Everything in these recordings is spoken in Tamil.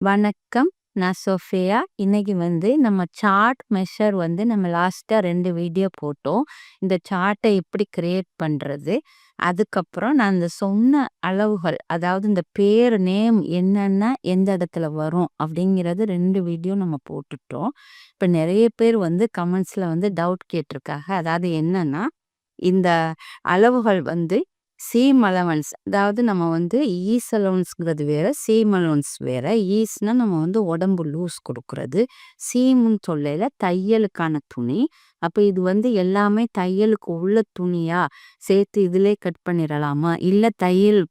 வணக்கம். நான் சோஃபியா. இன்னைக்கு வந்து நம்ம சார்ட் மெஷர் வந்து நம்ம லாஸ்ட்டாக ரெண்டு வீடியோ போட்டோம். இந்த சார்ட்டை எப்படி கிரியேட் பண்ணுறது அதுக்கப்புறம் நான் இந்த சொன்ன அளவுகள், அதாவது இந்த பேர், நேம் என்னென்ன எந்த இடத்துல வரும் அப்படிங்கிறது ரெண்டு வீடியோ நம்ம போட்டுட்டோம். இப்போ நிறைய பேர் வந்து கமெண்ட்ஸில் வந்து டவுட் கேட்டிருக்காங்க. அதாவது என்னென்னா இந்த அளவுகள் வந்து சேம் அலவன்ஸ் அதாவது நம்ம வந்து ஈஸ் அலவன்ஸ்ங்கிறது வேறு சேம் அலவன்ஸ் வேறு ஈஸ்னால் நம்ம வந்து உடம்பு லூஸ் கொடுக்கறது. சீம்னு சொல்லையில் தையலுக்கான துணி. அப்போ இது வந்து எல்லாமே தையலுக்கு உள்ள துணியாக சேர்த்து இதிலே கட் பண்ணிடலாமா? இல்லை தையல்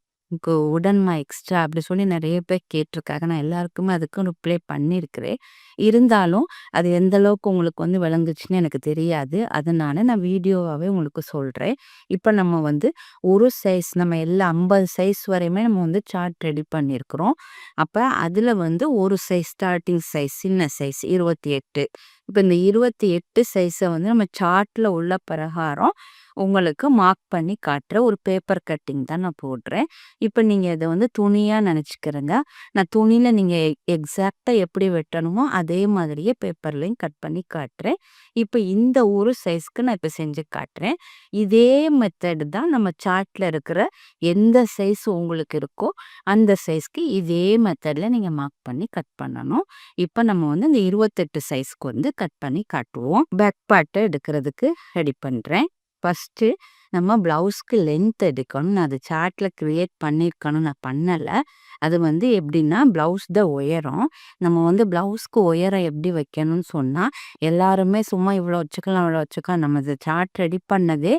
உடன்மா எக்ஸ்ட்ரா அப்படி சொல்லி நிறைய பேர் கேட்டிருக்காங்க. நான் எல்லாருக்குமே அதுக்கும் ரிப்ளை பண்ணியிருக்கிறேன். இருந்தாலும் அது எந்த அளவுக்கு உங்களுக்கு வந்து விளங்குச்சுன்னு எனக்கு தெரியாது. அதனால நான் வீடியோவாகவே உங்களுக்கு சொல்கிறேன் இப்போ நம்ம வந்து ஒரு சைஸ் நம்ம எல்லா 50 சைஸ் வரையுமே நம்ம வந்து சார்ட் ரெடி பண்ணியிருக்கிறோம். அப்போ அதில் வந்து ஒரு சைஸ் ஸ்டார்ட்டிங் சைஸ் சின்ன சைஸ் இருபத்தி எட்டு இப்போ இந்த இருபத்தி எட்டு சைஸை வந்து நம்ம சார்ட்டில் உள்ள பிரகாரம் உங்களுக்கு மார்க் பண்ணி காட்டுற ஒரு பேப்பர் கட்டிங் தான் நான் போடுறேன். இப்போ நீங்கள் இதை வந்து துணியாக நினச்சிக்கிறங்க நான் துணியில் நீங்கள் எக்ஸாக்டாக எப்படி வெட்டணுமோ அதே மாதிரியே பேப்பர்லையும் கட் பண்ணி காட்டுறேன். இப்போ இந்த ஒரு சைஸ்க்கு நான் இப்போ செஞ்சு காட்டுறேன். இதே மெத்தடு தான் நம்ம சார்ட்டில் இருக்கிற எந்த சைஸ் உங்களுக்கு இருக்கோ அந்த சைஸ்க்கு இதே மெத்தடில் நீங்கள் மார்க் பண்ணி கட் பண்ணணும். இப்போ நம்ம வந்து இந்த 28 சைஸ்க்கு வந்து கட் பண்ணி காட்டுவோம். பேக் பார்ட்டை எடுக்கிறதுக்கு ரெடி பண்ணுறேன் ஃபர்ஸ்ட்டு நம்ம ப்ளவுஸ்க்கு லென்த் எடுக்கணும். நான் அது சார்ட்டில் க்ரியேட் பண்ணியிருக்கணும். நான் பண்ணலை அது வந்து எப்படின்னா ப்ளவுஸ் தான் உயரம். நம்ம வந்து ப்ளவுஸ்க்கு உயரம் எப்படி வைக்கணும்னு சொன்னால் எல்லாருமே சும்மா இவ்வளோ வச்சுக்கலாம், இவ்வளோ வச்சுக்கலாம். நம்ம இந்த சார்ட் ரெடி பண்ணதே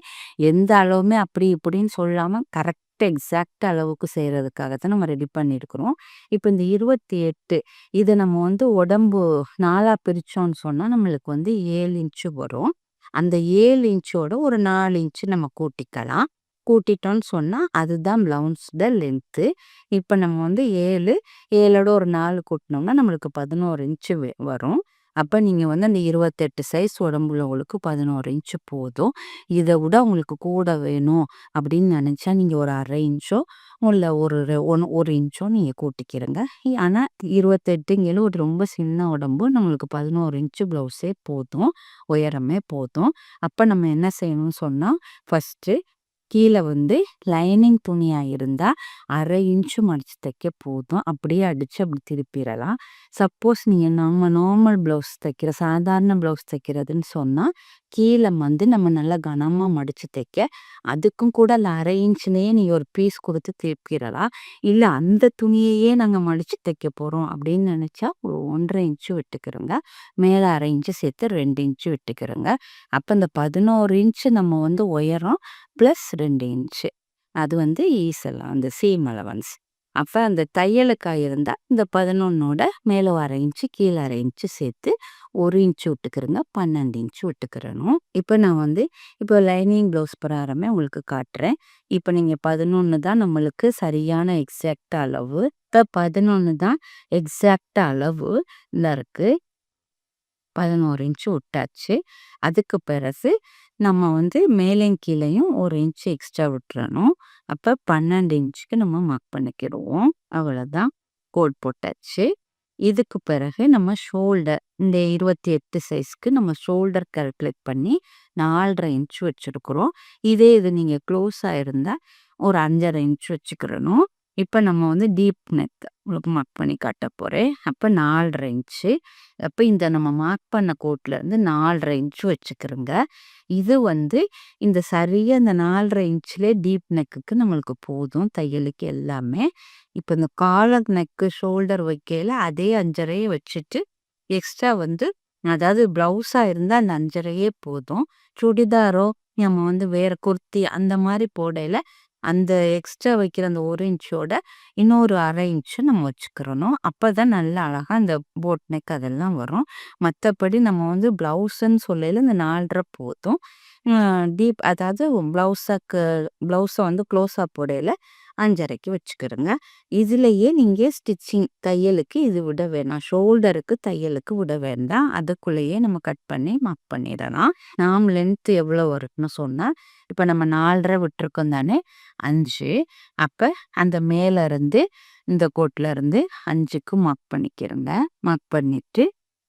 எந்த அளவுமே அப்படி இப்படின்னு சொல்லாமல் கரெக்ட் எக்ஸாக்ட் அளவுக்கு செய்கிறதுக்காக தான் நம்ம ரெடி பண்ணியிருக்கிறோம். இப்போ இந்த இருபத்தி எட்டு இதை நம்ம வந்து உடம்பு நாலாக பிரித்தோன்னு சொன்னால் நம்மளுக்கு வந்து ஏழு இன்ச்சு வரும். அந்த ஏழு இன்ச்சோட ஒரு நாலு இன்ச்சு நம்ம கூட்டிக்கலாம். கூட்டிட்டோம்னு சொன்னால் அதுதான் பிளவுஸ்ட லென்த்து இப்போ நம்ம வந்து 7 7ஓட ஒரு நாலு கூட்டினோம்னா நம்மளுக்கு பதினோரு இன்ச்சு வரும். அப்போ நீங்கள் வந்து அந்த 28 சைஸ் உடம்புள்ளவங்களுக்கு பதினோரு இன்ச்சு போதும். இதை விட உங்களுக்கு கூட வேணும் அப்படின்னு நினச்சா நீங்கள் ஒரு அரை இன்ச்சோ இல்லை ஒரு ஒன் ஒரு இன்ச்சோ நீங்கள் கூட்டிக்கிறங்க. ஆனால் இருபத்தெட்டுங்கிறது ஒரு ரொம்ப சின்ன உடம்பு நம்மளுக்கு பதினோரு இன்ச்சு ப்ளவுஸே போதும். உயரமே போதும். அப்போ நம்ம என்ன செய்யணும்னு சொன்னால் ஃபஸ்ட்டு கீழே வந்து லைனிங் துணியா இருந்தா 1/2 இன்ச் மடிச்சு தைக்க போதும். அப்படியே அடிச்சு அப்படி திருப்பிடலாம் சப்போஸ் நீங்க நம்ம நார்மல் ப்ளவுஸ் தைக்கிற சாதாரண ப்ளவுஸ் தைக்கிறதுன்னு சொன்னா, கீழே வந்து நம்ம நல்லா கனமாக மடித்து தைக்க, அதுக்கும் கூட இல்லை அரை இன்ச்சுனே நீ ஒரு பீஸ் கொடுத்து திருப்பிறலாம். இல்லை அந்த துணியையே நாங்கள் மடித்து தைக்க போகிறோம் அப்படின்னு நினச்சா ஒரு ஒன்றரை இன்ச்சு விட்டுக்கிறோங்க மேலே அரை இன்ச்சு சேர்த்து ரெண்டு இன்ச்சு விட்டுக்கிறோங்க அப்போ இந்த பதினோரு இன்ச்சு நம்ம வந்து உயரம் ப்ளஸ் ரெண்டு இன்ச்சு அது வந்து ஈஸ் அந்த சீம் அலவன்ஸ். அப்போ அந்த தையலுக்காக இருந்தால் இந்த பதினொன்னோட மேலே அரை இன்ச்சு கீழே அரை இன்ச்சு சேர்த்து 1 இன்ச் விட்டுக்கிறங்க. 12 இன்ச் விட்டுக்கிறணும். இப்போ நான் வந்து இப்போ லைனிங் ப்ளவுஸ் பிரகாரமே உங்களுக்கு காட்டுறேன். இப்போ நீங்கள் பதினொன்று தான் நம்மளுக்கு சரியான எக்ஸாக்ட் அளவு. இப்போ பதினொன்று தான் எக்ஸாக்ட் அளவு இருக்குது பதினோரு இன்ச்சு விட்டாச்சு. அதுக்கு பிறகு நம்ம வந்து மேலேயும் கீழேயும் ஒரு இன்ச்சு எக்ஸ்ட்ரா விட்டுறணும். அப்போ பன்னெண்டு இன்ச்சுக்கு நம்ம மார்க் பண்ணிக்கிடுவோம். அவ்வளோதான் கோட் போட்டாச்சு. இதுக்கு பிறகு நம்ம ஷோல்டர் இந்த 28 சைஸ்க்கு நம்ம ஷோல்டர் கால்குலேட் பண்ணி 4 1/2 இன்ச் வச்சுருக்குறோம் இதே இது நீங்கள் க்ளோஸாக இருந்தால் ஒரு 5 1/2 இன்ச் வச்சுக்கிறணும். இப்போ நம்ம வந்து டீப் நெக் உங்களுக்கு மார்க் பண்ணி காட்ட போகிறேன் அப்போ நாலரை இன்ச்சு அப்போ இந்த நம்ம மார்க் பண்ண கோட்ல இருந்து 4 1/2 இன்ச் வச்சுக்கிறங்க. இது வந்து இந்த சரியாக இந்த 4 1/2 டீப் நெக்குக்கு நம்மளுக்கு போதும். தையலுக்கு எல்லாமே. இப்போ இந்த காலர் நெக்கு ஷோல்டர் வைக்கையில் அதே 5 1/2 வச்சுட்டு எக்ஸ்ட்ரா வந்து அதாவது ப்ளவுஸாக இருந்தால் அந்த 5 1/2 போதும். சுடிதாரோ நம்ம வந்து வேறு குர்த்தி அந்த மாதிரி போடையில் அந்த எக்ஸ்ட்ரா வைக்கிற அந்த ஒரு இன்ச்சோட இன்னொரு அரை இன்ச்சு நம்ம வச்சுக்கிறணும். அப்பதான் நல்லா அழகாக அந்த போட் நெக் அதெல்லாம் வரும். மற்றபடி நம்ம வந்து ப்ளவுஸுன்னு சொல்லையில் இந்த 4 1/2 போதும். டீப் அதாவது ப்ளவுஸாக்கு ப்ளவுஸை வந்து க்ளோஸாக போடையில் அஞ்சரைக்கு வச்சுக்கிறோங்க. இதுலேயே நீங்கள் ஸ்டிச்சிங் தையலுக்கு இது விட வேணாம். ஷோல்டருக்கு தையலுக்கு விட வேண்டாம். அதுக்குள்ளேயே நம்ம கட் பண்ணி மார்க் பண்ணிடலாம். நாம் லென்த்து எவ்வளோ வரும்னு சொன்னால் இப்போ நம்ம நாலரை விட்டுருக்கோம் தானே? அஞ்சு. அப்போ அந்த மேலேருந்து இந்த கோட்டில் இருந்து அஞ்சுக்கு மார்க் பண்ணிக்கிறோங்க. மார்க் பண்ணிவிட்டு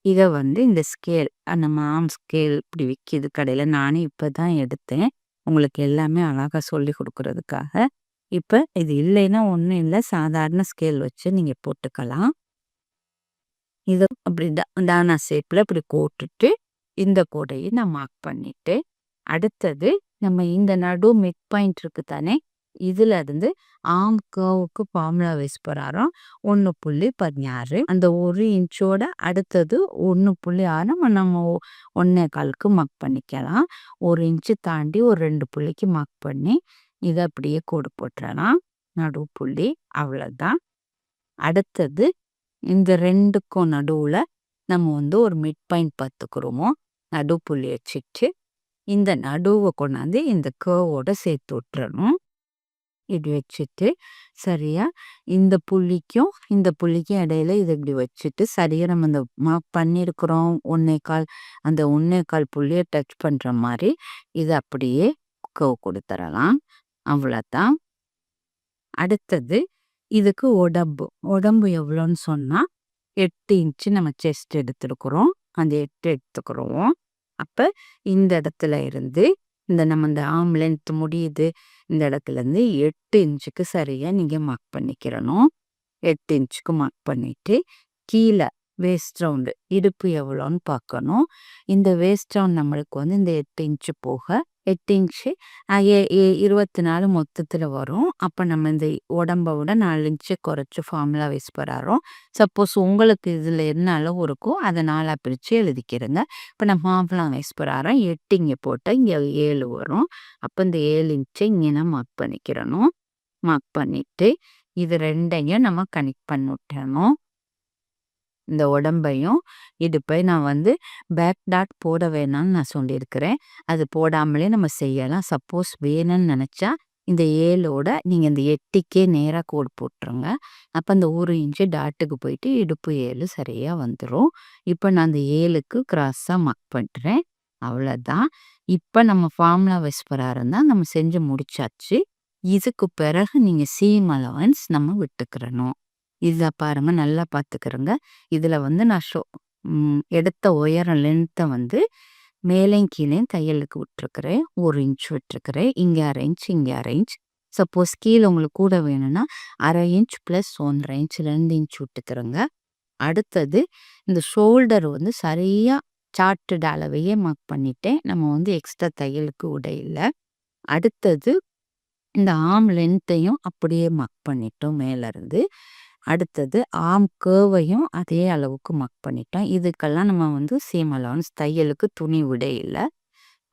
இதை வந்து இந்த ஸ்கேல் அந்த மாம் ஸ்கேல் இப்படி விற்கிது கடையில் நானே இப்போ தான் எடுத்தேன். உங்களுக்கு எல்லாமே அழகாக சொல்லி கொடுக்கறதுக்காக. இப்போ இது இல்லைன்னா ஒன்றும் இல்லை. சாதாரண ஸ்கேல் வச்சு நீங்கள் போட்டுக்கலாம். இதை அப்படி டானா ஷேப்பில் இப்படி போட்டுட்டு இந்த கோடையை நான் மார்க் பண்ணிட்டு அடுத்தது நம்ம இந்த நடு மிட் பாயிண்ட் இருக்கு தானே இதுல இருந்து ஆம் கர்வுக்கு ஃபார்முலா வைஸ் பிரகாரம் ஒன்று புள்ளி பதினாறு. அந்த ஒரு இன்ச்சோட அடுத்தது ஒன்று புள்ளி ஆறு. நம்ம ஒன்னே காலுக்கு மார்க் பண்ணிக்கலாம். ஒரு இன்ச்சு தாண்டி ஒரு ரெண்டு புள்ளிக்கு மார்க் பண்ணி இதை அப்படியே கோடு போட்டுறலாம். நடு புள்ளி அவ்வளோதான் அடுத்தது இந்த ரெண்டுக்கும் நடுவில் நம்ம வந்து ஒரு மிட் பாயிண்ட் பார்த்துக்கிறோமோ நடு புள்ளி வச்சுட்டு இந்த நடுவை கொண்டாந்து இந்த கேர்வோட சேர்த்து விட்டுறணும். இப்படி வச்சுட்டு சரியாக இந்த புள்ளிக்கும் இந்த புள்ளிக்கும் இடையில இதை இப்படி வச்சுட்டு சரியாக நம்ம இந்த மார்க் பண்ணியிருக்கிறோம் ஒன்னே கால் அந்த ஒன்னே கால் புள்ளியை டச் பண்ணுற மாதிரி இதை அப்படியே கவ் கொடுத்துடலாம் அவ்வளோதான். அடுத்தது இதுக்கு உடம்பு. உடம்பு எவ்வளோன்னு சொன்னால் எட்டு இன்ச்சு நம்ம செஸ்ட் எடுத்துருக்குறோம். அந்த எட்டு எடுத்துக்கிறோம். அப்போ இந்த இடத்துல இருந்து இந்த நம்ம இந்த ஆம் லென்த் முடியுது. இந்த இடத்துலேருந்து எட்டு இன்ச்சுக்கு சரியாக நீங்கள் மார்க் பண்ணிக்கிறணும். எட்டு இன்ச்சுக்கு மார்க் பண்ணிவிட்டு கீழே வேஸ்ட் ரவுண்டு இடுப்பு எவ்வளோன்னு பார்க்கணும். இந்த வேஸ்ட் ரவுண்ட் நம்மளுக்கு வந்து இந்த எட்டு இன்ச்சு போக எட்டு இன்ச்சு இருபத்தி நாலு மொத்தத்தில் வரும். அப்போ நம்ம இந்த உடம்பை விட நாலு இன்ச்சு குறைச்சி ஃபார்முலா வைஸ் பராறோம். சப்போஸ் உங்களுக்கு இதில் என்ன அளவு இருக்கோ அதை நாலாக பிரித்து எழுதிக்கிறேங்க. இப்போ நான் ஃபார்முலா வைஸ் பராறோம் எட்டு இங்கே போட்டால் இங்கே ஏழு வரும். அப்போ இந்த ஏழு இன்ச்சை இங்கே நான் மார்க் பண்ணிக்கிறணும். மார்க் பண்ணிவிட்டு இது ரெண்டையும் நம்ம கனெக்ட் பண்ணிவிட்டணும் இந்த உடம்பையும் இடுப்பை நான் வந்து பேக் டாட் போட வேணாம்னு நான் சொல்லியிருக்கிறேன். அது போடாமலே நம்ம செய்யலாம். சப்போஸ் வேணும்னு நினச்சா இந்த ஏழோட நீங்கள் இந்த எட்டுக்கே நேராக கோடு போட்டுருங்க. அப்போ அந்த ஒரு இன்ச்சு டாட்டுக்கு போயிட்டு இடுப்பு ஏழு சரியாக வந்துடும் இப்போ நான் அந்த ஏழுக்கு கிராஸாக மக் பண்ணுறேன் அவ்வளோதான் இப்போ நம்ம ஃபார்முலா வைஸ்பராக இருந்தால் நம்ம செஞ்சு முடிச்சாச்சு. இதுக்கு பிறகு நீங்கள் சீம் அலவன்ஸ் நம்ம விட்டுக்கிறணும். இதை பாருங்கள் நல்லா பார்த்துக்கிறோங்க இதில் வந்து நான் ஷோ எடுத்த உயரம் லென்த்தை வந்து மேலேயும் கீழேயும் தையலுக்கு விட்டுருக்குறேன். ஒரு இன்ச் விட்டுருக்குறேன். இங்கே அரை இன்ச் இங்கே அரை இன்ச். சப்போஸ் கீழே உங்களுக்கு கூட வேணும்னா அரை இன்ச் ப்ளஸ் ஒன்றரை இன்ச் ரெண்டு இன்ச் விட்டுக்கிறோங்க. அடுத்தது இந்த ஷோல்டர் வந்து சரியாக சார்ட்டட் அளவையே மார்க் பண்ணிட்டேன். நம்ம வந்து எக்ஸ்ட்ரா தையலுக்கு உடையில அடுத்தது இந்த ஆம் லென்த்தையும் அப்படியே மார்க் பண்ணிட்டோம் மேலேருந்து. அடுத்தது ஆம் கேர்வையும் அதே அளவுக்கு மக் பண்ணிட்டோம். இதுக்கெல்லாம் நம்ம வந்து சீம் அலவன்ஸ் தையலுக்கு துணி விட இல்லை.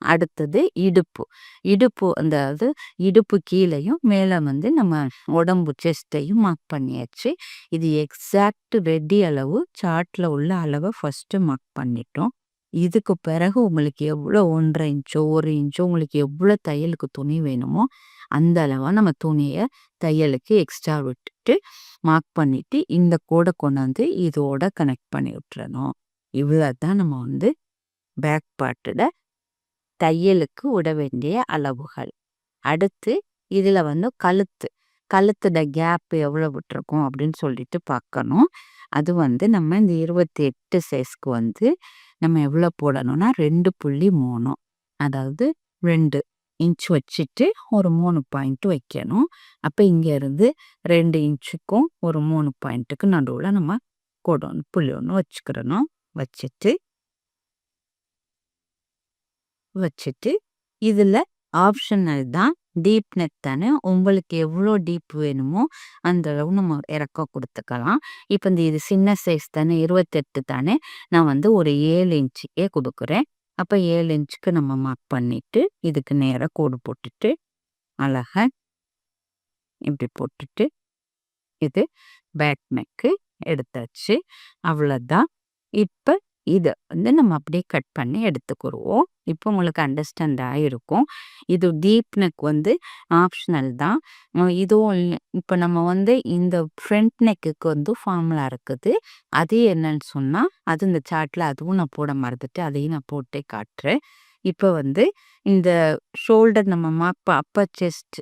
அடுத்தது இடுப்பு. இடுப்பு அதாவது இடுப்பு கீழேயும் மேலே வந்து நம்ம உடம்பு செஸ்ட்டையும் மார்க் பண்ணியாச்சு. இது எக்ஸாக்ட் ரெடி அளவு சார்ட்டில் உள்ள அளவை ஃபஸ்ட்டு மார்க் பண்ணிட்டோம். இதுக்கு பிறகு உங்களுக்கு எவ்வளோ ஒன்றரை இன்ச்சோ ஒரு இன்ச்சோ உங்களுக்கு எவ்வளோ தையலுக்கு துணி வேணுமோ அந்த அளவாக நம்ம துணியை தையலுக்கு எக்ஸ்ட்ரா விட்டுட்டு மார்க் பண்ணிட்டு இந்த கோடை கொண்டாந்து இதோட கனெக்ட் பண்ணி விட்டுறணும். இவ்வளோ தான் நம்ம வந்து பேக் பார்ட்டில் தையலுக்கு விட வேண்டிய அளவுகள். அடுத்து இதில் வந்து கழுத்து கழுத்துல கேப் எவ்வளோ விட்டுருக்கோம் அப்படின்னு சொல்லிட்டு பார்க்கணும். அது வந்து நம்ம இந்த இருபத்தி எட்டு சைஸ்க்கு வந்து நம்ம எவ்வளோ போடணும்னா ரெண்டு புள்ளி மூணு. அதாவது ரெண்டு. இன்ச் வச்சுட்டு ஒரு மூணு பாயிண்ட் வைக்கணும். அப்போ இங்கேருந்து ரெண்டு இன்ச்சுக்கும் ஒரு மூணு பாயிண்ட்டுக்கு நடுவில் நம்ம கொடணும் புள்ளி ஒன்று வச்சுக்கிறணும். வச்சுட்டு வச்சுட்டு இதில் ஆப்ஷனல் தான் டீப் நெட் தானே? உங்களுக்கு எவ்வளோ டீப் வேணுமோ அந்த அளவு நம்ம இறக்க கொடுத்துக்கலாம். இப்போ இந்த இது சின்ன சைஸ் தானே இருபத்தெட்டு தானே நான் வந்து ஒரு ஏழு இன்ச்சுக்கே கொடுக்குறேன். அப்போ ஏழு இன்ச்சுக்கு நம்ம மார்க் பண்ணிவிட்டு இதுக்கு நேராக கோடு போட்டுட்டு அழகாக இப்படி போட்டுட்டு இது பேக் நெக்கு எடுத்தாச்சு. அவ்வளோதான் இப்போ இதை வந்து நம்ம அப்படியே கட் பண்ணி எடுத்துக்கிடுவோம் இப்போ உங்களுக்கு அண்டர்ஸ்டாண்ட் ஆகிருக்கும் இது டீப் நெக் வந்து ஆப்ஷனல் தான். இதுவும் இப்போ நம்ம வந்து இந்த ஃப்ரண்ட் நெக்குக்கு வந்து ஃபார்முலா இருக்குது. அது என்னன்னு சொன்னால் அது இந்த சார்ட்டில் அதுவும் நான் போட மறந்துட்டு அதையும் நான் போட்டே காட்டுறேன். இப்போ வந்து இந்த ஷோல்டர் நம்ம மாப்ப அப்பர் செஸ்ட்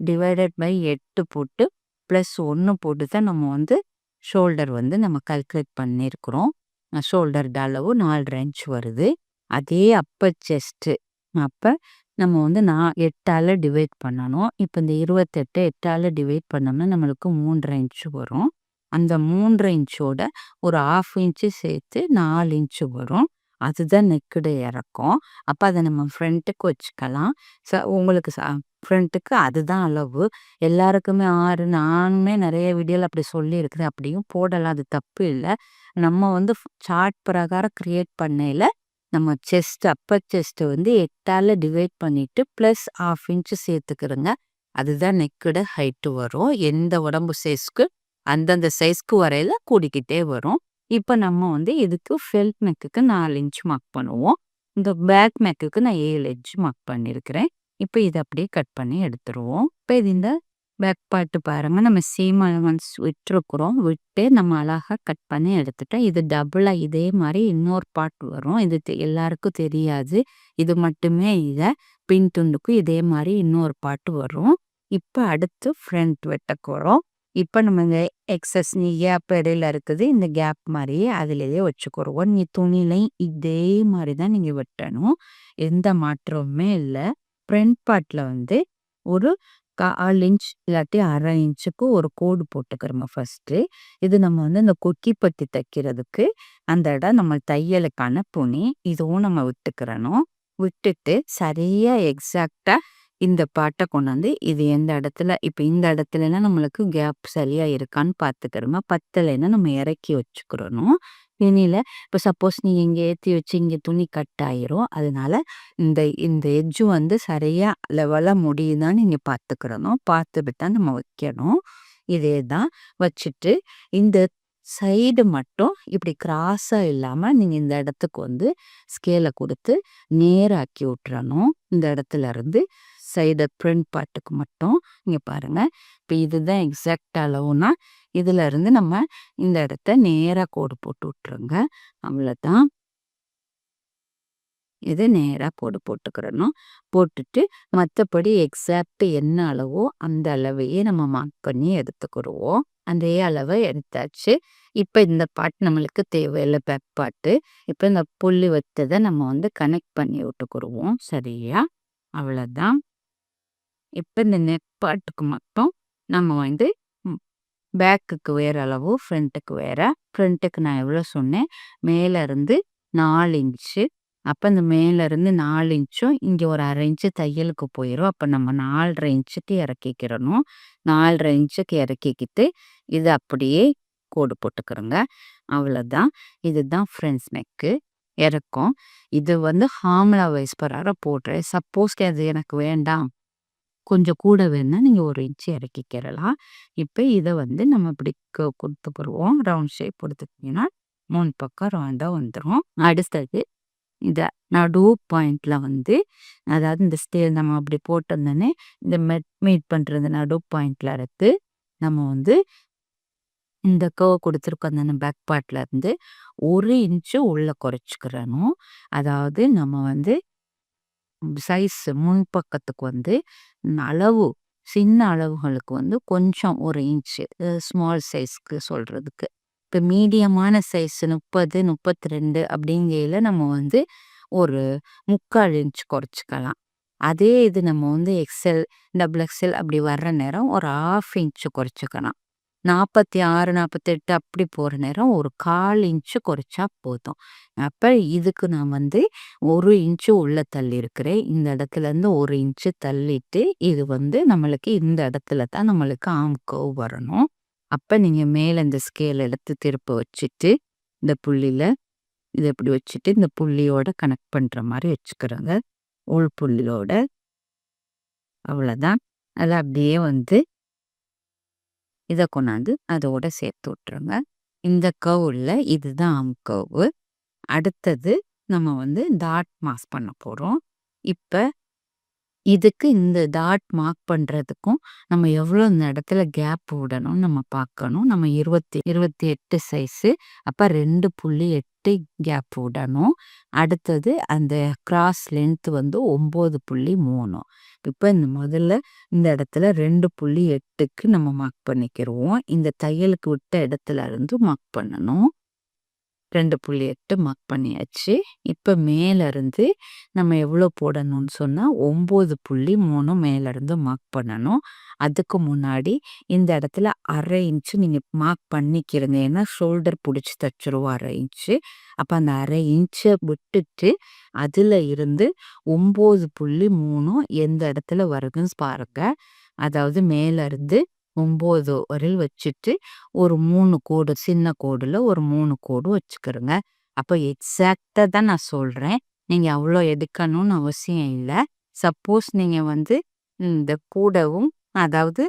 டிவைடட் பை எட்டு போட்டு ப்ளஸ் ஒன்று போட்டு தான் நம்ம வந்து ஷோல்டர் வந்து நம்ம கல்குலேட் பண்ணியிருக்கிறோம் ஷோல்டர் அளவு நாலு இன்ச் வருது. அதே அப்பர் செஸ்ட்டு அப்போ நம்ம வந்து நான் எட்டால் டிவைட் பண்ணணும். இப்போ இந்த இருபத்தெட்டு எட்டால் டிவைட் பண்ணோம்னா நம்மளுக்கு மூன்றரை இன்ச்சு வரும். அந்த மூன்றரை இன்ச்சோட ஒரு ஆஃப் இன்ச்சு சேர்த்து நாலு இன்ச்சு வரும். அதுதான் நெக்குடு இறக்கும். அப்போ அதை நம்ம ஃப்ரண்ட்டுக்கு வச்சுக்கலாம். ச உங்களுக்கு ச ஃப்ரண்ட்டுக்கு அதுதான் அளவு. எல்லாருக்குமே ஆறு நானுமே நிறைய வீடியோவில் அப்படி சொல்லியிருக்கிறேன். அப்படியும் போடலாம். அது தப்பு இல்லை. நம்ம வந்து சார்ட் பிரகாரம் க்ரியேட் பண்ணையில் நம்ம செஸ்ட் அப்பர் செஸ்ட்டை வந்து எட்டால் டிவைட் பண்ணிவிட்டு ப்ளஸ் ஆஃப் இன்ச்சு சேர்த்துக்கிறோங்க. அதுதான் நெக்கோட ஹைட்டு வரும். எந்த உடம்பு சைஸ்க்கு அந்தந்த சைஸ்க்கு வரையில கூடிக்கிட்டே வரும். இப்போ நம்ம வந்து இதுக்கு ஃபெல்ட் நெக்குக்கு நாலு இன்ச் மார்க் பண்ணுவோம். இந்த பேக் நெக்குக்கு நான் ஏழு இன்ச் மார்க் பண்ணியிருக்கிறேன் இப்போ இதை அப்படியே கட் பண்ணி எடுத்துருவோம். இப்போ இது இந்த பேக் பார்ட்டு பாருங்கள் நம்ம சேம் அலவன்ஸ் விட்டுருக்குறோம். விட்டு நம்ம அழகாக கட் பண்ணி எடுத்துட்டோம் இது டபுளாக இதே மாதிரி இன்னொரு பார்ட் வரும். இது எல்லாருக்கும் தெரியாது. இது மட்டுமே இல்லை பின் துண்டுக்கும் இதே மாதிரி இன்னொரு பாட்டு வரும். இப்போ அடுத்து ஃப்ரண்ட் வெட்டக்குறோம் இப்போ நம்ம இந்த எக்ஸஸ் நீ கேப் இடையில இருக்குது இந்த கேப் மாதிரியே அதிலேயே வச்சுக்கிறோம் நீ துணிலையும் இதே மாதிரி தான் நீங்கள் வெட்டணும். எந்த மாற்றமுமே இல்லை. ஃப்ரண்ட் பார்ட்டில் வந்து ஒரு கால் இன்ச் இல்லாட்டி அரை இன்ச்சுக்கு ஒரு கோடு போட்டுக்கிறோம் ஃபஸ்ட்டு இது நம்ம வந்து இந்த கொக்கி பத்தி தைக்கிறதுக்கு அந்த இடம் நம்ம தையலுக்கான துணி இதுவும் நம்ம விட்டுக்கிறணும். விட்டுட்டு சரியா எக்ஸாக்டா இந்த பாட்டை கொண்டாந்து இது எந்த இடத்துல இப்போ இந்த இடத்துலனா நம்மளுக்கு கேப் சரியாக இருக்கான்னு பார்த்துக்கிறோமா பத்தலைன்னா நம்ம இறக்கி வச்சுக்கிறணும். துணியில் இப்போ சப்போஸ் நீ இங்கே ஏற்றி வச்சு இங்கே துணி கட் ஆயிரும். அதனால இந்த இந்த எஜ்ஜு வந்து சரியாக லெவலாக முடியுதான்னு நீங்கள் பார்த்துக்கிறணும் பார்த்துட்டு தான் நம்ம வைக்கணும். இதே தான் வச்சுட்டு இந்த சைடு மட்டும் இப்படி கிராஸாக இல்லாமல் நீங்கள் இந்த இடத்துக்கு வந்து ஸ்கேலை கொடுத்து நேராக்கி விட்டுறணும் இந்த இடத்துல இருந்து சைடு ப்ரிண்ட் பார்ட்டுக்கு மட்டும் இங்கே பாருங்கள் இப்போ இதுதான் எக்ஸாக்ட் அளவுனா இதில் இருந்து நம்ம இந்த இடத்த நேராக கோடு போட்டு விட்ருங்க அவ்வளோதான் இது நேராக போடு போட்டுக்கிறணும். போட்டுட்டு மற்றபடி எக்ஸாக்ட் என்ன அளவோ அந்த அளவையே நம்ம மார்க் பண்ணி எடுத்துக்கிடுவோம். அதே அளவை எடுத்தாச்சு. இப்போ இந்த பாட்டு நம்மளுக்கு தேவையில்லை பேக் பாட்டு இப்போ இந்த புள்ளி வச்சதை நம்ம வந்து கனெக்ட் பண்ணி விட்டுக்கிடுவோம். சரியா? அவ்வளோதான். இப்போ இந்த நெக் பாட்டுக்கு மட்டும் நம்ம வந்து பேக்குக்கு வேறு அளவு ஃப்ரண்ட்டுக்கு வேற. ஃப்ரண்ட்டுக்கு நான் எவ்வளோ சொன்னேன்? மேலே இருந்து நாலு இன்ச்சு அப்போ இந்த மேலேருந்து நாலு இன்ச்சும் இங்கே ஒரு அரை இன்ச்சு தையலுக்கு போயிடும் அப்போ நம்ம நாலரை இன்ச்சுக்கு இறக்கிக்கிறணும். நாலரை இன்ச்சுக்கு இறக்கிக்கிட்டு இது அப்படியே கோடு போட்டுக்கிறோங்க. அவ்வளோதான் இதுதான் ஃப்ரெண்ட்ஸ் நெக்கு இறக்கும். இது வந்து ஹாம்லா வைஸ் பரார போடுறேன் சப்போஸ் அது எனக்கு வேண்டாம். கொஞ்சம் கூட வேணும்னா நீங்கள் ஒரு இன்ச்சு இறக்கிக்கிறலாம் இப்போ இதை வந்து நம்ம இப்படி கொடுத்துக்கிடுவோம் ரவுண்ட் ஷேப் கொடுத்துக்கிட்டிங்கன்னா மூணு பக்கம் ரவுண்டாக வந்துடும் அடுத்தது இதை நடு பாயிண்டில் வந்து அதாவது இந்த ஸ்டேல் நம்ம அப்படி போட்டிருந்தோன்னே இந்த மெட் மீட் பண்ணுறது நடு பாயிண்டில் எடுத்து நம்ம வந்து இந்த கவ் கொடுத்துருக்கோம் அந்த பேக் பார்ட்ல இருந்து ஒரு இன்ச்சு உள்ளே குறைச்சிக்கிறணும். அதாவது நம்ம வந்து சைஸ் முன்பக்கத்துக்கு வந்து அளவு சின்ன அளவுகளுக்கு வந்து கொஞ்சம் ஒரு இன்ச்சு ஸ்மால் சைஸ்க்கு சொல்கிறதுக்கு இப்போ மீடியமான சைஸ் முப்பது முப்பத்தி ரெண்டு அப்படிங்கையில் நம்ம வந்து ஒரு முக்கால் இன்ச் குறைச்சிக்கலாம். அதே இது நம்ம வந்து எக்ஸல் டபுள் எக்ஸல் அப்படி வர்ற நேரம் ஒரு ஆஃப் இன்ச்சு குறைச்சிக்கலாம். நாற்பத்தி ஆறு நாற்பத்தெட்டு அப்படி போகிற நேரம் ஒரு கால் இன்ச்சு குறைச்சா போதும். அப்போ இதுக்கு நான் வந்து ஒரு இன்ச்சு உள்ளே தள்ளியிருக்கிறேன். இந்த இடத்துலேருந்து ஒரு இன்ச்சு தள்ளிட்டு இது வந்து நம்மளுக்கு இந்த இடத்துல தான் நம்மளுக்கு ஆம்கோ வரணும். அப்போ நீங்கள் மேலே இந்த ஸ்கேல் எடுத்து திருப்ப வச்சுட்டு இந்த புள்ளியில் இதை இப்படி வச்சுட்டு இந்த புள்ளியோட கனெக்ட் பண்ணுற மாதிரி வச்சுக்கிறோங்க. உள் புள்ளியோட. அவ்வளோதான் அதில் அப்படியே வந்து இதை கொண்டாந்து அதோட சேர்த்து விட்ருங்க இந்த கவுல இதுதான் ஆம் கவு அடுத்தது நம்ம வந்து டாட் மாஸ் பண்ண போகிறோம் இப்போ இதுக்கு இந்த டாட் மார்க் பண்ணுறதுக்கும் நம்ம எவ்வளோ இந்த இடத்துல கேப் விடணும்னு நம்ம பார்க்கணும். நம்ம இருபத்தி இருபத்தி எட்டு சைஸு அப்போ ரெண்டு புள்ளி எட்டு கேப் விடணும். அடுத்தது அந்த கிராஸ் லென்த் வந்து ஒம்பது புள்ளி மூணு. இப்போ இந்த முதல்ல இந்த இடத்துல ரெண்டு புள்ளி எட்டுக்கு நம்ம மார்க் பண்ணிக்கிடுவோம் இந்த தையலுக்கு விட்ட இடத்துல இருந்து மார்க் பண்ணணும். ரெண்டு புள்ளி எட்டு மார்க் பண்ணியாச்சு. இப்போ மேலேருந்து நம்ம எவ்வளோ போடணும்னு சொன்னால் ஒம்பது புள்ளி மூணு மேலேருந்து மார்க் பண்ணணும். அதுக்கு முன்னாடி இந்த இடத்துல அரை இன்ச்சு நீங்கள் மார்க் பண்ணிக்கிறங்க. ஏன்னா ஷோல்டர் பிடிச்சி தச்சிருவோம் அரை இன்ச்சு அப்போ அந்த அரை இன்ச்சை விட்டுட்டு அதில் இருந்து ஒம்பது புள்ளி மூணும் எந்த இடத்துல வருதுன்னு பாருங்கள் அதாவது மேலேருந்து ஒம்பது வரையில் வச்சுட்டு ஒரு மூணு கோடு சின்ன கோடில் ஒரு மூணு கோடு வச்சுக்கிறோங்க. அப்போ எக்ஸாக்டாக தான் நான் சொல்கிறேன் நீங்கள் அவ்வளோ எடுக்கணும்னு அவசியம் இல்லை. சப்போஸ் நீங்கள் வந்து இந்த கூடவும் அதாவது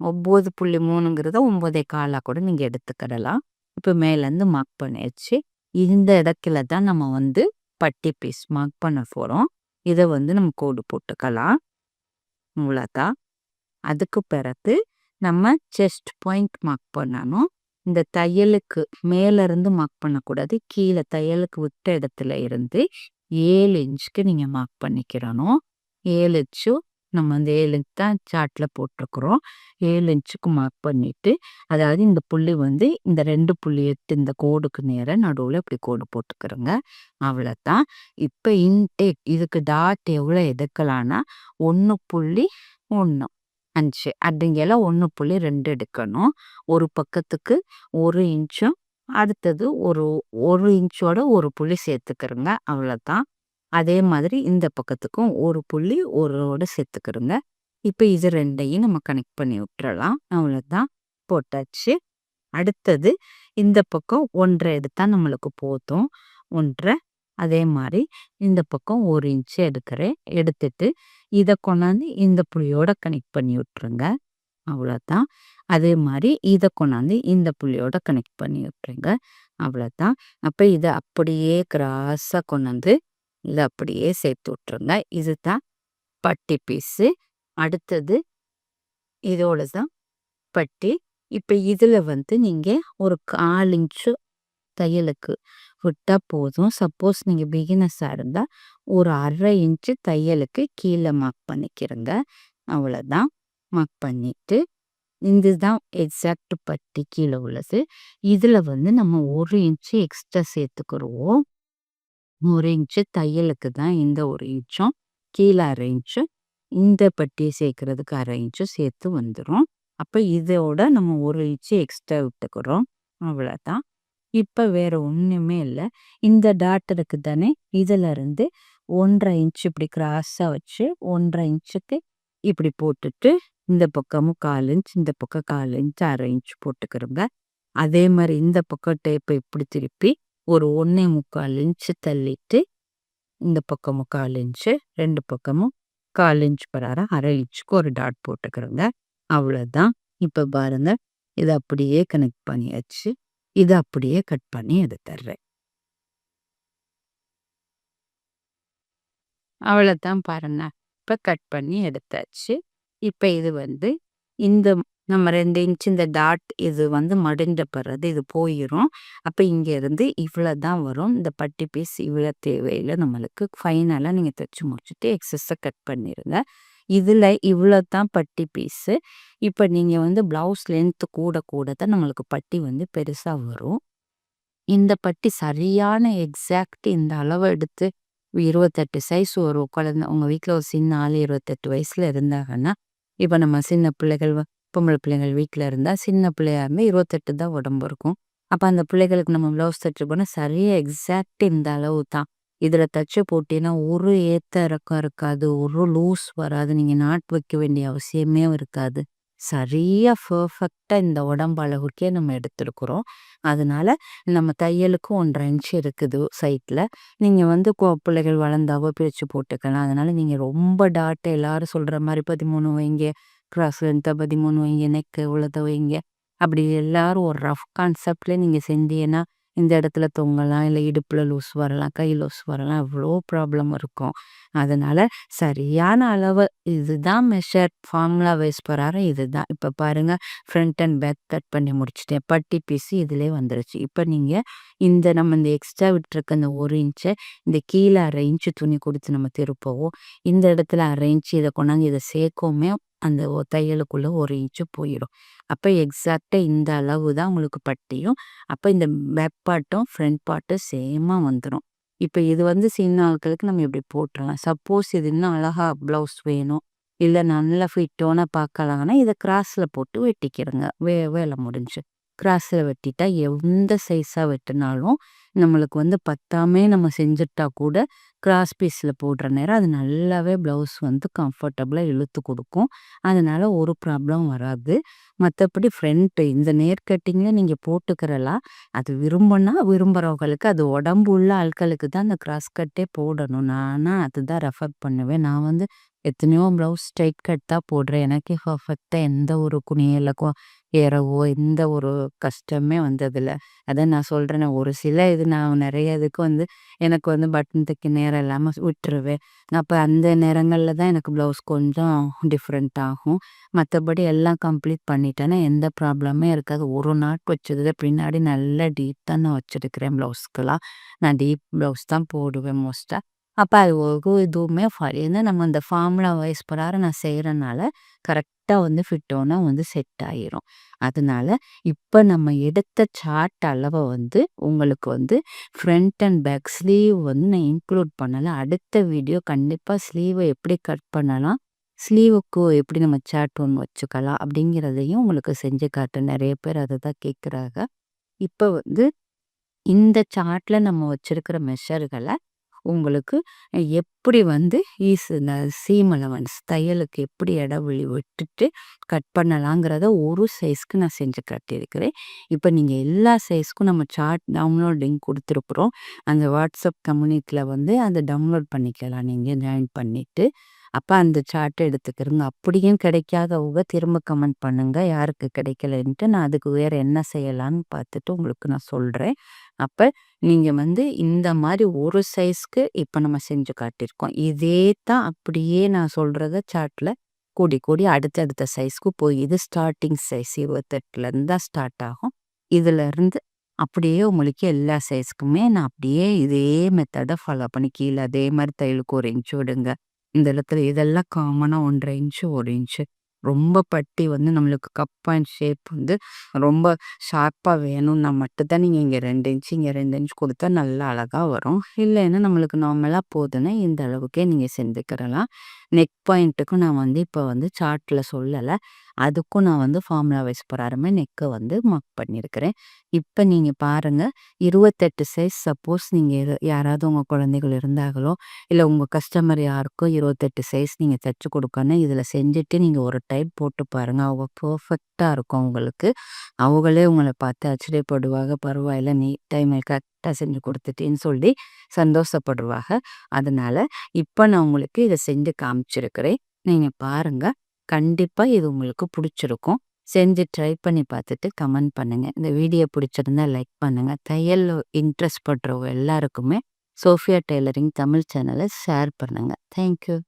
ஒம்பது புள்ளி மூணுங்கிறத ஒம்பதே காலாக கூட நீங்கள் எடுத்துக்கிடலாம். இப்போ மேலேருந்து மார்க் பண்ணியாச்சு. இந்த இடத்துல தான் நம்ம வந்து பட்டி பீஸ் மார்க் பண்ண போகிறோம் இதை வந்து நம்ம கோடு போட்டுக்கலாம். இவ்வளோதான் அதுக்கு பிறகு நம்ம செஸ்ட் பாயிண்ட் மார்க் பண்ணணும். இந்த தையலுக்கு மேலேருந்து மார்க் பண்ணக்கூடாது. கீழே தையலுக்கு விட்ட இடத்துல இருந்து ஏழு இன்ச்சுக்கு நீங்கள் மார்க் பண்ணிக்கிறணும். ஏழு இன்ச்சும் நம்ம அந்த ஏழு இன்ச் தான் சார்ட்டில் போட்டிருக்கிறோம். ஏழு இன்ச்சுக்கு மார்க் பண்ணிவிட்டு அதாவது இந்த புள்ளி வந்து இந்த ரெண்டு புள்ளி எட்டு இந்த கோடுக்கு நேராக நடுவில் இப்படி கோடு போட்டுக்கிறோங்க. அவ்வளோதான் இப்போ இன்டேக் இதுக்கு டாட் எவ்வளோ எடுக்கலான்னா ஒன்று புள்ளி ஒன்று அஞ்சு. அப்படிங்கெல்லாம் ஒன்று புள்ளி ரெண்டு எடுக்கணும். ஒரு பக்கத்துக்கு ஒரு இன்ச்சும் அடுத்தது ஒரு ஒரு இன்ச்சோட ஒரு புள்ளி சேர்த்துக்கிறோங்க. அவ்வளோதான் அதே மாதிரி இந்த பக்கத்துக்கும் ஒரு புள்ளி ஒரோட சேர்த்துக்கிறோங்க. இப்போ இது ரெண்டையும் நம்ம கனெக்ட் பண்ணி விட்டுறலாம். அவ்வளோதான் போட்டாச்சு. அடுத்தது இந்த பக்கம் ஒன்றரை எடுத்தால் நம்மளுக்கு போதும். ஒன்றரை அதே மாதிரி இந்த பக்கம் ஒரு இன்ச்சு எடுக்கிறேன். எடுத்துட்டு இதை கொண்டாந்து இந்த புள்ளியோட கனெக்ட் பண்ணி விட்டுருங்க. அவ்வளோதான். அதே மாதிரி இதை கொண்டாந்து இந்த புள்ளியோட கனெக்ட் பண்ணி விட்டுருங்க. அவ்வளோதான். அப்போ இதை அப்படியே கிராஸாக கொண்டாந்து இதை அப்படியே சேர்த்து விட்டுருங்க. இதுதான் பட்டி பீஸு அடுத்தது இதோட தான் பட்டி. இப்போ இதில் வந்து நீங்கள் ஒரு கால் இன்ச்சு தையலுக்கு விட்டால் போதும். சப்போஸ் நீங்கள் பிகினஸாக இருந்தால் ஒரு அரை இன்ச்சு தையலுக்கு கீழே மார்க் பண்ணிக்கிறங்க. அவ்வளோதான் மார்க் பண்ணிவிட்டு இந்த தான் எக்ஸாக்ட் பட்டி கீழே உள்ளது. இதில் வந்து நம்ம ஒரு இன்ச்சு எக்ஸ்ட்ரா சேர்த்துக்கிடுவோம் ஒரு இன்ச்சு தையலுக்கு தான் இந்த ஒரு இன்ச்சும் கீழே அரை இன்ச்சு இந்த பட்டியை சேர்க்கறதுக்கு அரை இன்ச்சு சேர்த்து வந்துடும் அப்போ இதோட நம்ம ஒரு இன்ச்சு எக்ஸ்ட்ரா விட்டுக்கிறோம். அவ்வளோதான் இப்போ வேற ஒன்றுமே இல்லை இந்த டாட் இருக்கு தானே, இருந்து ஒன்றரை இன்ச் இப்படி கிராஸாக வச்சு ஒன்றரை இன்ச்சுக்கு இப்படி போட்டுட்டு, இந்த பக்கமும் கால் இன்ச், இந்த பக்கம் கால் இன்ச், அரை இன்ச் போட்டுக்கிறோங்க. அதே மாதிரி இந்த பக்கம் டேப்பை இப்படி திருப்பி ஒரு ஒன்றே முக்கால் இன்ச் தள்ளிட்டு, இந்த பக்கமும் கால் இன்ச்சு, ரெண்டு பக்கமும் கால் இன்ச் பரார அரை இன்ச்சுக்கு ஒரு டாட் போட்டுக்கிறோங்க. அவ்வளோதான். இப்போ பாருங்க. இதை அப்படியே கனெக்ட் பண்ணியாச்சு. இதை அப்படியே கட் பண்ணி எடுத்துடுறேன் அவ்வளோதான் பாருங்க. இப்போ கட் பண்ணி எடுத்தாச்சு. இப்போ இது வந்து இந்த நம்ம ரெண்டு இன்ச் இந்த டாட் இது வந்து மடிஞ்ச பிறகு இது போயிடும் அப்போ இங்கேருந்து இவ்வளோ தான் வரும். இந்த பட்டி பீஸ் இவ்வளோ தேவையில்லை. நம்மளுக்கு ஃபைனலாக நீங்கள் தைச்சி முடிச்சுட்டு எக்ஸஸை கட் பண்ணிடுங்க இதில் இவ்வளோ தான் பட்டி பீஸு. இப்போ நீங்கள் வந்து ப்ளவுஸ் லென்த்து கூட கூட தான் நம்மளுக்கு பட்டி வந்து பெருசாக வரும். இந்த பட்டி சரியான எக்ஸாக்ட் இந்த அளவை எடுத்து இருபத்தெட்டு சைஸ் ஒரு குழந்த உங்கள் வீட்டில் ஒரு சின்ன ஆள் இருபத்தெட்டு வயசில் இருந்தாங்கன்னா இப்போ நம்ம சின்ன பிள்ளைகள் பொம்பளை பிள்ளைகள் வீட்டில் இருந்தால் சின்ன பிள்ளையாருமே இருபத்தெட்டு தான் உடம்பு இருக்கும். அப்போ அந்த பிள்ளைகளுக்கு நம்ம ப்ளவுஸ் தைச்சு போனால் சரியாக எக்ஸாக்ட் இந்த அளவு தான். இதில் தச்சு போட்டீங்கன்னா ஒரு ஏத்த இறக்கம் இருக்காது. ஒரு லூஸ் வராது. நீங்கள் நாட்டு வைக்க வேண்டிய அவசியமே இருக்காது. சரியாக பர்ஃபெக்டாக இந்த உடம்பு அளவுக்கே நம்ம எடுத்துருக்குறோம். அதனால நம்ம தையலுக்கும் ஒன்றரை இன்ச் இருக்குது சைட்டில் நீங்கள் வந்து பிள்ளைகள் வளர்ந்தாவோ பிரித்து போட்டுக்கலாம். அதனால் நீங்கள் ரொம்ப டாட்டை எல்லாரும் சொல்கிற மாதிரி பதிமூணு வைங்க. கிராஸ் லென்த்தை பதிமூணு வைங்க. நெக்கு இவ்வளோத வைங்க. அப்படி எல்லாரும் ஒரு ரஃப் கான்செப்ட்லேயே நீங்கள் செஞ்சீங்கன்னா இந்த இடத்துல தொங்கலாம் இல்லை இடுப்பில் லூஸ் வரலாம் கை லூஸ் வரலாம் எவ்வளோ ப்ராப்ளம் இருக்கும். அதனால் சரியான அளவு இதுதான் மெஷர் ஃபார்முலா வைஸ் பிரகாரம் இதுதான். இப்போ பாருங்கள் ஃப்ரண்ட் அண்ட் பேக் கட் பண்ணி முடிச்சிட்டேன். பட்டி பீஸு இதிலே வந்துருச்சு. இப்போ நீங்கள் இந்த நம்ம இந்த எக்ஸ்ட்ரா விட்டுருக்க இந்த ஒரு இன்ச்சை இந்த கீழே அரை இன்ச்சு துணி கொடுத்து நம்ம திருப்போவோம் இந்த இடத்துல அரை இன்ச்சு இதை கொண்டாந்து இதை சேர்க்கவுமே அந்த தையலுக்குள்ளே ஒரு இன்ச்சு போயிடும். அப்போ எக்ஸாக்டாக இந்த அளவு தான் உங்களுக்கு பட்டியும். அப்போ இந்த பேக் பார்ட்டும் ஃப்ரண்ட் பார்ட்டும் சேமாக வந்துடும் இப்போ இது வந்து சின்ன ஆட்களுக்கு நம்ம இப்படி போட்டுடலாம் சப்போஸ் இது இன்னும் அழகாக ப்ளவுஸ் வேணும் இல்லை நல்லா ஃபிட்டோன பார்க்கலாங்கன்னா இதை கிராஸில் போட்டு வெட்டிக்கிறங்க. வே வேலை முடிஞ்சு. கிராஸில் வெட்டிட்டா எந்த சைஸாக வெட்டினாலும் நம்மளுக்கு வந்து பத்தாமே நம்ம செஞ்சுட்டா கூட கிராஸ் பீஸில் போடுற நேரம் அது நல்லாவே ப்ளவுஸ் வந்து கம்ஃபர்டபுளாக இழுத்து கொடுக்கும். அதனால் ஒரு ப்ராப்ளம் வராது. மற்றபடி ஃப்ரண்ட்டு இந்த நேர் கட்டிங்கில் நீங்கள் போட்டுக்கிறலாம் அது விரும்பினா விரும்புகிறவங்களுக்கு அது உடம்பு உள்ள ஆட்களுக்கு தான் அந்த கிராஸ் கட்டே போடணும். நானாக அதுதான் ரெஃபர் பண்ணுவேன். நான் வந்து எத்தனையோ ப்ளவுஸ் ஸ்ட்ரைட் கட் தான் போடுறேன். எனக்கே பர்ஃபெக்டாக எந்த ஒரு குனியலுக்கும் ஏறவோ எந்த ஒரு கஷ்டமே வந்ததில்ல. அதான் நான் சொல்கிறேன் ஒரு சில இது நான் நிறைய இதுக்கு வந்து எனக்கு வந்து பட்டன் தைக்க நேரம் இல்லாமல் விட்டுருவேன். அப்போ அந்த நேரங்களில் தான் எனக்கு ப்ளவுஸ் கொஞ்சம் டிஃப்ரெண்ட் ஆகும். மற்றபடி எல்லாம் கம்ப்ளீட் பண்ணிட்டேன்னா எந்த ப்ராப்ளமே இருக்காது. ஒரு நாட் வச்சது பின்னாடி நல்ல டீப் தான் நான் வச்சுருக்கிறேன் ப்ளவுஸ்க்கெல்லாம். நான் டீப் ப்ளவுஸ் தான் போடுவேன் மோஸ்ட்டாக அப்போ அது ஒரு இதுவுமே ஏன்னா நம்ம அந்த ஃபார்முலா வைஸ் பிரகாரம் நான் செய்கிறனால கரெக்ட் கரெக்டாக வந்து ஃபிட்டோனா வந்து செட் ஆகிரும் அதனால இப்போ நம்ம எடுத்த சார்ட் அளவை வந்து உங்களுக்கு வந்து ஃப்ரண்ட் அண்ட் பேக் ஸ்லீவ் வந்து நான் இன்க்ளூட் பண்ணலை. அடுத்த வீடியோ கண்டிப்பாக ஸ்லீவை எப்படி கட் பண்ணலாம் ஸ்லீவுக்கு எப்படி நம்ம சார்ட் ஒன்று வச்சுக்கலாம் அப்படிங்கிறதையும் உங்களுக்கு செஞ்சு காட்ட நிறைய பேர் அதை தான் கேட்குறாங்க. இப்போ வந்து இந்த சார்ட்டில் நம்ம வச்சுருக்கிற மெஷர்களை உங்களுக்கு எப்படி வந்து ஈஸ் இந்த சீம் அலவன்ஸ் தையலுக்கு எப்படி இடவெளி விட்டுட்டு கட் பண்ணலாங்கிறத ஒரு சைஸ்க்கு நான் செஞ்சு காட்டியிருக்கிறேன். இப்போ நீங்கள் எல்லா சைஸ்க்கும் நம்ம சார்ட் டவுன்லோட் லிங்க் கொடுத்துருக்குறோம். அந்த வாட்ஸ்அப் கம்யூனிட்டியில் வந்து அதை டவுன்லோட் பண்ணிக்கலாம். நீங்கள் ஜாயின் பண்ணிவிட்டு அப்போ அந்த சார்ட்டை எடுத்துக்கிறோங்க. அப்படியும் கிடைக்காதவங்க திரும்ப கமெண்ட் பண்ணுங்கள் யாருக்கு கிடைக்கலன்ட்டு நான் அதுக்கு வேறு என்ன செய்யலான்னு பார்த்துட்டு உங்களுக்கு நான் சொல்கிறேன் அப்போ நீங்கள் வந்து இந்த மாதிரி ஒரு சைஸ்க்கு இப்போ நம்ம செஞ்சு காட்டியிருக்கோம். இதே தான் அப்படியே நான் சொல்கிறத சார்ட்டில் கூடி கூடி அடுத்தடுத்த சைஸ்க்கு போய் இது ஸ்டார்டிங் சைஸ் இருபத்தெட்டுலேருந்து தான் ஸ்டார்ட் ஆகும். இதிலேருந்து அப்படியே உங்களுக்கு எல்லா சைஸ்க்குமே நான் அப்படியே இதே மெத்தடை ஃபாலோ பண்ணி கீழே அதே மாதிரி தையலுக்கு ஒரு இன்ச்சு விடுங்க. இந்த இடத்துல இதெல்லாம் காமனாக ஒன்றரை இன்ச்சு ஒரு இன்ச்சு ரொம்ப பட்டி வந்து நம்மளுக்கு கப் அண்ட் ஷேப் வந்து ரொம்ப ஷார்ப்பாக வேணும்னா மட்டும்தான் நீங்கள் இங்கே ரெண்டு இன்ச்சு இங்கே ரெண்டு இன்ச் கொடுத்தா நல்லா அழகாக வரும். இல்லைன்னா நம்மளுக்கு நார்மலாக போதுன்னா இந்த அளவுக்கே நீங்கள் செஞ்சுக்கிறலாம் நெக் பாயிண்ட்டுக்கும் நான் வந்து இப்போ வந்து சார்ட்டில் சொல்லலை. அதுக்கும் நான் வந்து ஃபார்முலா வைஸ் போகிறாருமே நெக்கை வந்து மார்க் பண்ணியிருக்கிறேன் இப்போ நீங்கள் பாருங்கள் இருபத்தெட்டு சைஸ் சப்போஸ் நீங்கள் யாராவது உங்கள் குழந்தைகள் இருந்தாங்களோ இல்லை உங்கள் கஸ்டமர் யாருக்கும் இருபத்தெட்டு சைஸ் நீங்கள் தைச்சி கொடுக்கணும் இதில் செஞ்சுட்டு நீங்கள் ஒரு டைப் போட்டு பாருங்கள் அவங்க பர்ஃபெக்டாக இருக்கும் உங்களுக்கு அவங்களே உங்களை பார்த்து ஆச்சரியப்படுவாங்க. பரவாயில்ல நீ டைம் கரெக்டாக செஞ்சு கொடுத்துட்டேன்னு சொல்லி சந்தோஷப்படுவாங்க. அதனால் இப்போ நான் உங்களுக்கு இதை செஞ்சு காமிச்சிருக்கிறேன். நீங்கள் பாருங்கள் கண்டிப்பாக இது உங்களுக்கு பிடிச்சிருக்கும். செஞ்சு ட்ரை பண்ணி பார்த்துட்டு கமெண்ட் பண்ணுங்கள் இந்த வீடியோ பிடிச்சிருந்தா லைக் பண்ணுங்கள் தையல் இன்ட்ரெஸ்ட் படுறவங்க எல்லாருக்குமே சோஃபியா டெய்லரிங் தமிழ் சேனலை ஷேர் பண்ணுங்கள் தேங்க்யூ.